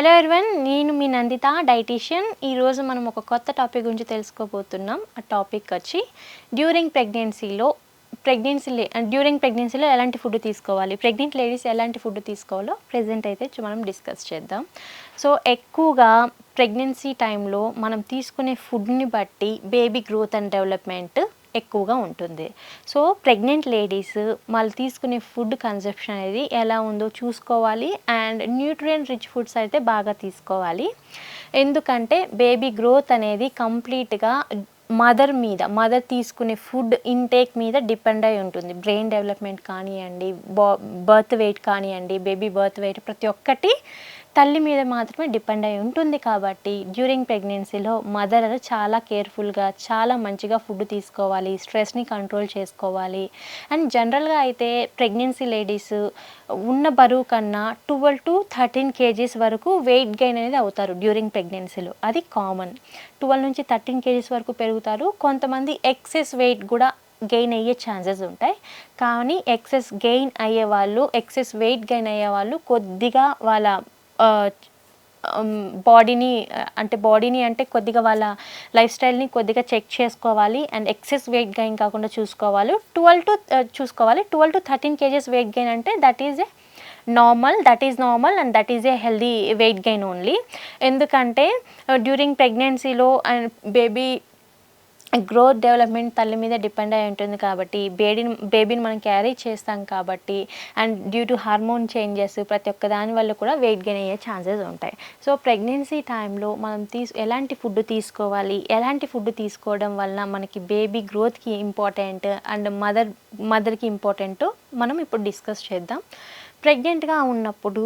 Hello Erwan నేను మీ Nanditha dietitian ఈరోజు మనం ఒక కొత్త టాపిక్ గురించి తెలుసుకోబోతున్నాం. ఆ టాపిక్ వచ్చి డ్యూరింగ్ ప్రెగ్నెన్సీలో ప్రెగ్నెన్సీ డ్యూరింగ్ ప్రెగ్నెన్సీలో ఎలాంటి ఫుడ్ తీసుకోవాలి? ప్రెగ్నెంట్ లేడీస్ ఎలాంటి ఫుడ్ తీసుకోవాలో ప్రెజెంట్ అయితే మనం డిస్కస్ చేద్దాం. సో ఎక్కువగా ప్రెగ్నెన్సీ టైంలో మనం తీసుకునే ఫుడ్ని బట్టి బేబీ గ్రోత్ అండ్ డెవలప్మెంట్ ఎక్కువగా ఉంటుంది. సో ప్రెగ్నెంట్ లేడీస్ వాళ్ళు తీసుకునే ఫుడ్ కన్సెప్షన్ అనేది ఎలా ఉందో చూసుకోవాలి అండ్ న్యూట్రియంట్ రిచ్ ఫుడ్స్ అయితే బాగా తీసుకోవాలి. ఎందుకంటే బేబీ గ్రోత్ అనేది కంప్లీట్గా మదర్ మీద మదర్ తీసుకునే ఫుడ్ ఇంటేక్ మీద డిపెండ్ అయి ఉంటుంది. బ్రెయిన్ డెవలప్మెంట్ కానివ్వండి బర్త్ వెయిట్ కానివ్వండి బేబీ బర్త్ వెయిట్ ప్రతి ఒక్కటి తల్లి మీద మాత్రమే డిపెండ్ అయి ఉంటుంది కాబట్టి డ్యూరింగ్ ప్రెగ్నెన్సీలో మదర్ చాలా కేర్ఫుల్గా చాలా మంచిగా ఫుడ్ తీసుకోవాలి స్ట్రెస్ని కంట్రోల్ చేసుకోవాలి. అండ్ జనరల్గా అయితే ప్రెగ్నెన్సీ లేడీస్ ఉన్న బరువు కన్నా ట్వెల్వ్ టు థర్టీన్ కేజీస్ వరకు వెయిట్ గెయిన్ అనేది అవుతారు డ్యూరింగ్ ప్రెగ్నెన్సీలో అది కామన్ ట్వెల్వ్ నుంచి థర్టీన్ కేజీస్ వరకు పెరుగుతారు. కొంతమంది ఎక్సెస్ వెయిట్ కూడా గెయిన్ అయ్యే ఛాన్సెస్ ఉంటాయి. కానీ ఎక్సెస్ గెయిన్ అయ్యే వాళ్ళు ఎక్సెస్ వెయిట్ గెయిన్ అయ్యే వాళ్ళు కొద్దిగా వాళ్ళ బాడీని అంటే బాడీని అంటే కొద్దిగా వాళ్ళ లైఫ్ స్టైల్ని కొద్దిగా చెక్ చేసుకోవాలి అండ్ ఎక్సెస్ వెయిట్ గెయిన్ కాకుండా చూసుకోవాలి. ట్వెల్వ్ టు చూసుకోవాలి. Twelve to thirteen KGs weight gain అంటే that is a normal that is normal and that is a healthy weight gain only. ఎందుకంటే డ్యూరింగ్ ప్రెగ్నెన్సీలో అండ్ బేబీ గ్రోత్ డెవలప్మెంట్ తల్లి మీద depend అయి ఉంటుంది కాబట్టి బేబీని బేబీని మనం క్యారీ చేస్తాం కాబట్టి and due to hormone changes ప్రతి ఒక్క దాని వల్ల కూడా వెయిట్ గెయిన్ అయ్యే ఛాన్సెస్ ఉంటాయి. సో ప్రెగ్నెన్సీ టైంలో మనం తీసు ఎలాంటి ఫుడ్ తీసుకోవాలి? ఎలాంటి ఫుడ్ తీసుకోవడం వలన మనకి బేబీ గ్రోత్కి ఇంపార్టెంట్ అండ్ మదర్ మదర్కి ఇంపార్టెంట్ మనం ఇప్పుడు డిస్కస్ చేద్దాం. ప్రెగ్నెంట్గా ఉన్నప్పుడు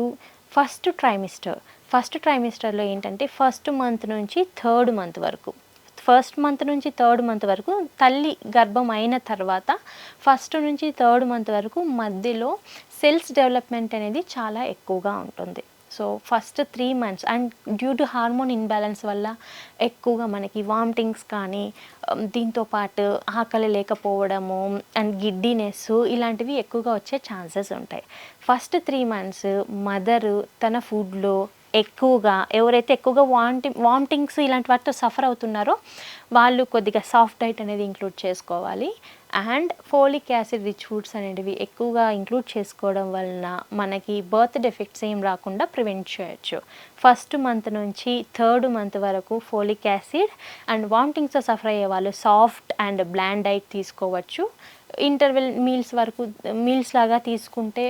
ఫస్ట్ ట్రైమిస్టర్ ఫస్ట్ ట్రైమిస్టర్లో ఏంటంటే ఫస్ట్ మంత్ నుంచి థర్డ్ మంత్ వరకు. ఫస్ట్ మంత్ నుంచి థర్డ్ మంత్ వరకు తల్లి గర్భం అయిన తర్వాత ఫస్ట్ నుంచి థర్డ్ మంత్ వరకు మధ్యలో సెల్స్ డెవలప్మెంట్ అనేది చాలా ఎక్కువగా ఉంటుంది. So first three months and due to hormone imbalance వల్ల ఎక్కువగా మనకి వామిటింగ్స్ కానీ దీంతోపాటు దీంతో పాటు ఆకలి లేకపోవడము అండ్ గిడ్డినెస్ ఇలాంటివి ఎక్కువగా వచ్చే ఛాన్సెస్ ఉంటాయి. ఫస్ట్ త్రీ మంత్స్ మదరు తన ఫుడ్లో ఎక్కువగా ఎవరైతే ఎక్కువగా వాంటి వామిటింగ్స్ ఇలాంటి వాటితో సఫర్ అవుతున్నారో వాళ్ళు కొద్దిగా సాఫ్ట్ డైట్ అనేది ఇంక్లూడ్ చేసుకోవాలి. And folic acid rich foods అనేటివి ఎక్కువగా ఇంక్లూడ్ చేసుకోవడం వలన మనకి బర్త్ డెఫెక్ట్స్ ఏం రాకుండా ప్రివెంట్ చేయొచ్చు. ఫస్ట్ మంత్ నుంచి థర్డ్ మంత్ వరకు ఫోలిక్ యాసిడ్ అండ్ వామిటింగ్స్తో సఫర్ అయ్యే వాళ్ళు సాఫ్ట్ అండ్ బ్లాండ్ డైట్ తీసుకోవచ్చు. ఇంటర్వెల్ మీల్స్ వరకు మీల్స్ లాగా తీసుకుంటే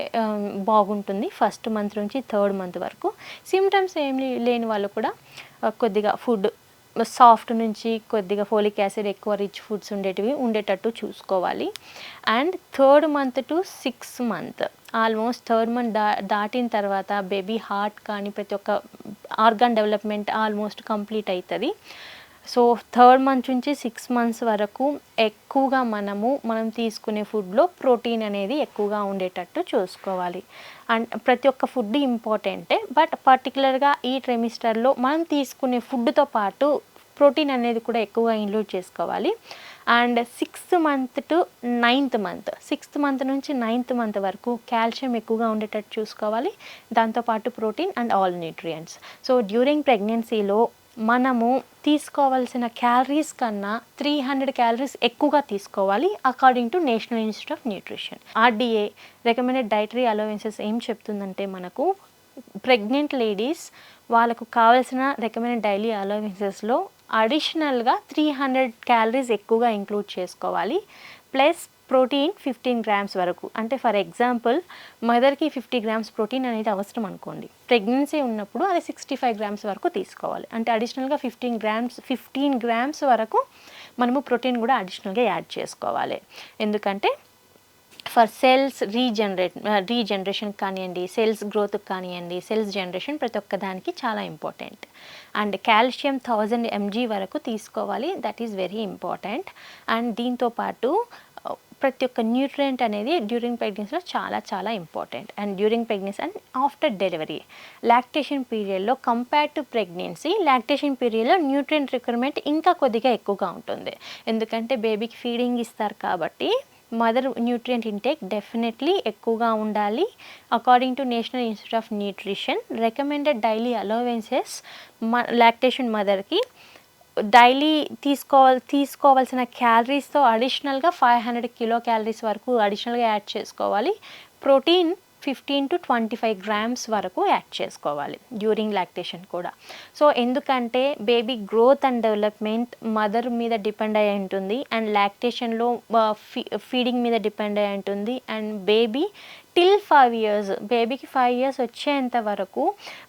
బాగుంటుంది ఫస్ట్ మంత్ నుంచి థర్డ్ మంత్ వరకు. సిమ్టమ్స్ ఏం లేని వాళ్ళు కూడా కొద్దిగా ఫుడ్ సాఫ్ట్ నుంచి కొద్దిగా ఫోలిక్ యాసిడ్ ఎక్కువ రిచ్ ఫుడ్స్ ఉండేటివి ఉండేటట్టు చూసుకోవాలి. And third month to six month almost third month దా దాటిన తర్వాత బేబీ హార్ట్ కానీ ప్రతి ఒక్క ఆర్గాన్ డెవలప్మెంట్ ఆల్మోస్ట్ కంప్లీట్ అవుతుంది. సో థర్డ్ మంత్ నుంచి సిక్స్ మంత్స్ వరకు ఎక్కువగా మనము మనం తీసుకునే ఫుడ్లో ప్రోటీన్ అనేది ఎక్కువగా ఉండేటట్టు చూసుకోవాలి. అండ్ ప్రతి ఒక్క ఫుడ్ ఇంపార్టెంటే బట్ పర్టికులర్గా ఈ ట్రెమిస్టర్లో మనం తీసుకునే ఫుడ్తో పాటు ప్రోటీన్ అనేది కూడా ఎక్కువగా ఇంక్లూడ్ చేసుకోవాలి. And sixth month to ninth month sixth month నుంచి నైన్త్ మంత్ వరకు కాల్షియం ఎక్కువగా ఉండేటట్టు చూసుకోవాలి. దాంతోపాటు protein and all nutrients. So during ప్రెగ్నెన్సీలో మనము తీసుకోవాల్సిన క్యాలరీస్ కన్నా త్రీ హండ్రెడ్ క్యాలరీస్ ఎక్కువగా తీసుకోవాలి according to national institute of nutrition RDA recommended dietary allowances ఏం చెప్తుందంటే మనకు ప్రెగ్నెంట్ లేడీస్ వాళ్ళకు కావాల్సిన రికమెండెడ్ డైలీ అలవెన్సెస్లో అడిషనల్గా త్రీ హండ్రెడ్ క్యాలరీస్ ఎక్కువగా ఇంక్లూడ్ చేసుకోవాలి ప్లస్ ప్రోటీన్ ఫిఫ్టీన్ గ్రామ్స్ వరకు. అంటే ఫర్ ఎగ్జాంపుల్ మదర్కి ఫిఫ్టీ గ్రామ్స్ ప్రోటీన్ అనేది అవసరం అనుకోండి. ప్రెగ్నెన్సీ ఉన్నప్పుడు అది సిక్స్టీ ఫైవ్ గ్రామ్స్ వరకు తీసుకోవాలి. అంటే అడిషనల్గా ఫిఫ్టీన్ గ్రామ్స్ ఫిఫ్టీన్ గ్రామ్స్ వరకు మనము ప్రోటీన్ కూడా అడిషనల్గా యాడ్ చేసుకోవాలి. ఎందుకంటే ఫర్ సెల్స్ రీజనరేట్ రీజనరేషన్ కానివ్వండి సెల్స్ గ్రోత్ కానివ్వండి సెల్స్ జనరేషన్ ప్రతి ఒక్క దానికి చాలా important. And calcium thousand MG వరకు తీసుకోవాలి. That is very important. And దీంతో పాటు ప్రతి ఒక్క న్యూట్రియంట్ అనేది డ్యూరింగ్ ప్రెగ్నెన్సీలో చాలా చాలా important and during pregnancy and after delivery lactation పీరియడ్లో కంపేర్ టు ప్రెగ్నెన్సీ లాక్టేషన్ పీరియడ్లో న్యూట్రియంట్ రిక్వైర్మెంట్ ఇంకా కొద్దిగా ఎక్కువగా ఉంటుంది. ఎందుకంటే బేబీకి ఫీడింగ్ ఇస్తారు కాబట్టి మదర్ న్యూట్రియంట్ ఇంటేక్ డెఫినెట్లీ ఎక్కువగా ఉండాలి. According to National Institute of Nutrition recommended daily allowances మ లాక్టేషన్ మదర్కి డైలీ తీసుకోవాలి తీసుకోవాల్సిన క్యాలరీస్తో అడిషనల్గా ఫైవ్ హండ్రెడ్ కిలో క్యాలరీస్ వరకు అడిషనల్గా యాడ్ చేసుకోవాలి. Protein fifteen to twenty five grams వరకు యాడ్ చేసుకోవాలి డ్యూరింగ్ లాక్టేషన్ కూడా. సో ఎందుకంటే baby growth and development mother మీద డిపెండ్ అయి ఉంటుంది అండ్ లాక్టేషన్లో ఫీడింగ్ మీద డిపెండ్ అయి ఉంటుంది and baby till five years బేబీకి ఫైవ్ ఇయర్స్ వచ్చేంత వరకు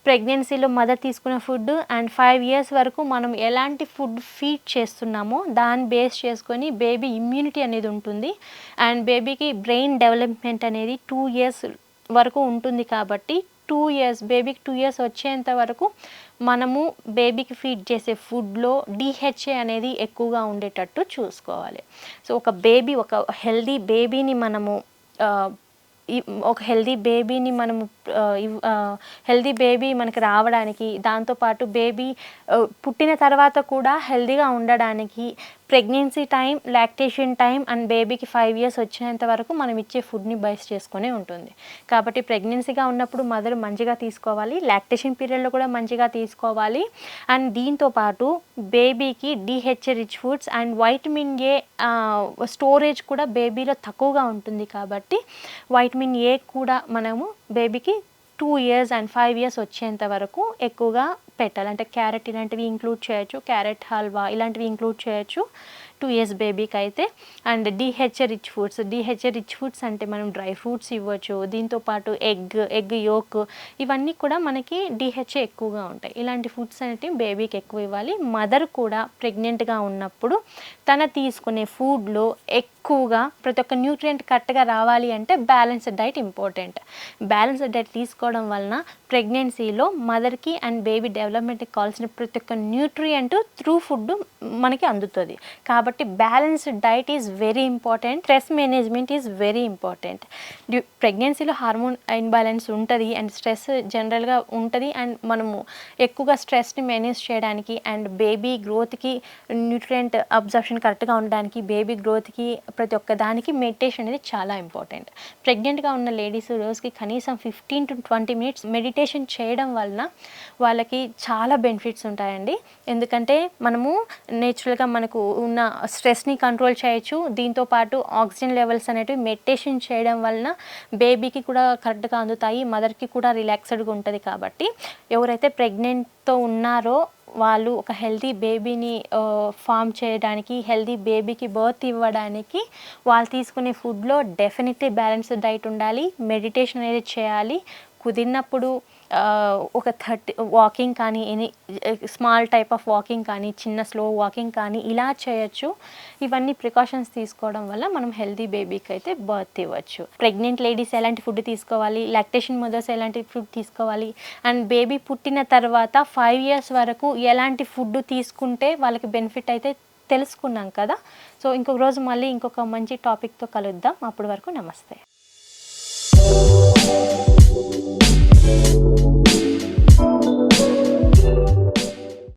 ప్రెగ్నెన్సీలో మదర్ తీసుకున్న ఫుడ్ అండ్ ఫైవ్ ఇయర్స్ వరకు మనం ఎలాంటి ఫుడ్ ఫీడ్ చేస్తున్నామో దాన్ని బేస్ చేసుకొని బేబీ ఇమ్యూనిటీ అనేది ఉంటుంది అండ్ బేబీకి బ్రెయిన్ డెవలప్మెంట్ అనేది టూ ఇయర్స్ వరకు ఉంటుంది కాబట్టి టూ ఇయర్స్ బేబీకి టూ ఇయర్స్ వచ్చేంత వరకు మనము బేబీకి ఫీడ్ చేసే ఫుడ్లో డిహెచ్ఏ అనేది ఎక్కువగా ఉండేటట్టు చూసుకోవాలి. సో ఒక బేబీ ఒక హెల్దీ బేబీని మనము ఒక హెల్దీ బేబీని మనము హెల్దీ బేబీ మనకి రావడానికి దాంతోపాటు బేబీ పుట్టిన తర్వాత కూడా హెల్దీగా ఉండడానికి pregnancy time lactation time and బేబీకి ఫైవ్ ఇయర్స్ వచ్చేంత వరకు మనం ఇచ్చే ఫుడ్ని బైస్ చేసుకునే ఉంటుంది. కాబట్టి ప్రెగ్నెన్సీగా ఉన్నప్పుడు మదర్ మంచిగా తీసుకోవాలి లాక్టేషన్ పీరియడ్లో కూడా మంచిగా తీసుకోవాలి. అండ్ దీంతో పాటు బేబీకి D H rich foods and vitamin A storage కూడా బేబీలో తక్కువగా ఉంటుంది కాబట్టి వైటమిన్ ఏ కూడా మనము బేబీకి two years and five years వచ్చేంత వరకు ఎక్కువగా పెట్టాలి. అంటే క్యారెట్ ఇలాంటివి ఇంక్లూడ్ చేయొచ్చు క్యారెట్ హల్వా ఇలాంటివి ఇంక్లూడ్ చేయొచ్చు టూ ఇయర్స్ బేబీకి అయితే and DHA rich foods DHA rich foods అంటే మనం డ్రై ఫ్రూట్స్ ఇవ్వచ్చు దీంతో పాటు ఎగ్ ఎగ్ యోక్ ఇవన్నీ కూడా మనకి డిహెచ్ఏ ఎక్కువగా ఉంటాయి. ఇలాంటి ఫుడ్స్ అనేవి బేబీకి ఎక్కువ ఇవ్వాలి. మదర్ కూడా ప్రెగ్నెంట్గా ఉన్నప్పుడు తన తీసుకునే ఫుడ్లో ఎక్కువగా ప్రతి ఒక్క న్యూట్రియంట్ కరెక్ట్గా రావాలి అంటే balanced diet important balanced diet తీసుకోవడం వలన ప్రెగ్నెన్సీలో మదర్కి అండ్ బేబీ డెవలప్మెంట్కి కావాల్సిన ప్రతి ఒక్క న్యూట్రియంట్ త్రూ ఫుడ్ మనకి అందుతుంది. కాబట్టి balanced diet is very important stress management is very important ప్రెగ్నెన్సీలో హార్మోన్ ఇన్బ్యాలెన్స్ ఉంటుంది అండ్ స్ట్రెస్ జనరల్గా ఉంటుంది అండ్ మనము ఎక్కువగా స్ట్రెస్ని మేనేజ్ చేయడానికి అండ్ బేబీ గ్రోత్కి న్యూట్రియంట్ అబ్జర్ప్షన్ కరెక్ట్గా ఉండడానికి బేబీ గ్రోత్కి ప్రతి ఒక్క దానికి మెడిటేషన్ అనేది చాలా ఇంపార్టెంట్. ప్రెగ్నెంట్గా ఉన్న లేడీస్ రోజుకి కనీసం fifteen to twenty minutes meditation చేయడం వలన వాళ్ళకి చాలా బెనిఫిట్స్ ఉంటాయండి. ఎందుకంటే మనము నేచురల్గా మనకు ఉన్న స్ట్రెస్ని కంట్రోల్ చేయొచ్చు. దీంతో పాటు ఆక్సిజన్ లెవెల్స్ అనేటివి మెడిటేషన్ చేయడం వలన బేబీకి కూడా కరెక్ట్గా అందుతాయి. మదర్కి కూడా రిలాక్స్డ్గా ఉంటుంది కాబట్టి ఎవరైతే ప్రెగ్నెంట్తో ఉన్నారో వాళ్ళు ఒక హెల్తీ బేబీని ఫామ్ చేయడానికి హెల్తీ బేబీకి బర్త్ ఇవ్వడానికి వాళ్ళు తీసుకునే ఫుడ్లో డెఫినెట్లీ బ్యాలెన్స్డ్ డైట్ ఉండాలి మెడిటేషన్ అనేది చేయాలి. కుదిరినప్పుడు ఒక థర్టీ వాకింగ్ కానీ any small type of walking కానీ చిన్న స్లో వాకింగ్ కానీ ఇలా చేయొచ్చు. ఇవన్నీ ప్రికాషన్స్ తీసుకోవడం వల్ల మనం హెల్దీ బేబీకి అయితే బర్త్ ఇవ్వచ్చు. ప్రెగ్నెంట్ లేడీస్ ఎలాంటి ఫుడ్ తీసుకోవాలి? లాక్టేషన్ మదర్స్ ఎలాంటి ఫుడ్ తీసుకోవాలి? అండ్ బేబీ పుట్టిన తర్వాత ఫైవ్ ఇయర్స్ వరకు ఎలాంటి ఫుడ్ తీసుకుంటే వాళ్ళకి బెనిఫిట్ అయితే తెలుసుకున్నాం కదా? సో ఇంకొక రోజు మళ్ళీ ఇంకొక మంచి టాపిక్తో కలుద్దాం. అప్పటి వరకు నమస్తే.